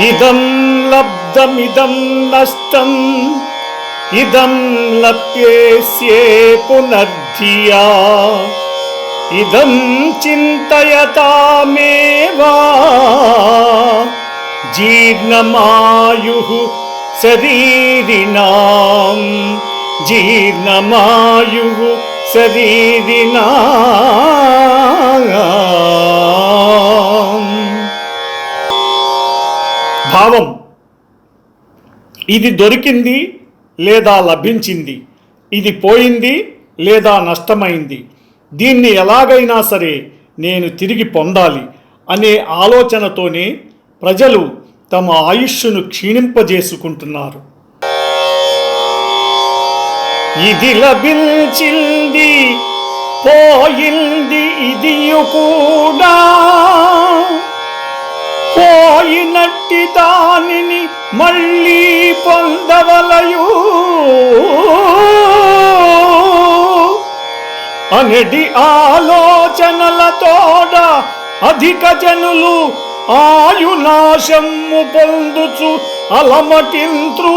ఇదం లబ్ధమిదం నష్టం ఇదం లప్యేస్యే పునర్ధియా. ఇదం చింతయతామేవా జీర్ణమాయు శరీరిణాం. జీర్ణమాయు శరీరిణాం. భావం. ఇది దొరికింది లేదా లభించింది ఇది పోయింది లేదా నష్టమైంది దీన్ని ఎలాగైనా సరే నేను తిరిగి పొందాలి అనే ఆలోచనతోనే ప్రజలు తమ ఆయుష్ను క్షీణింపజేసుకుంటున్నారు. ఇది లభించింది పోయింది ఇది కూడా. పోయినట్టి దానిని మళ్ళీ పొందవలయు. అనడి ఆలోచనలతోడ అధిక జనులు ఆయునాశము పొందుచు అలమటింత్రూ.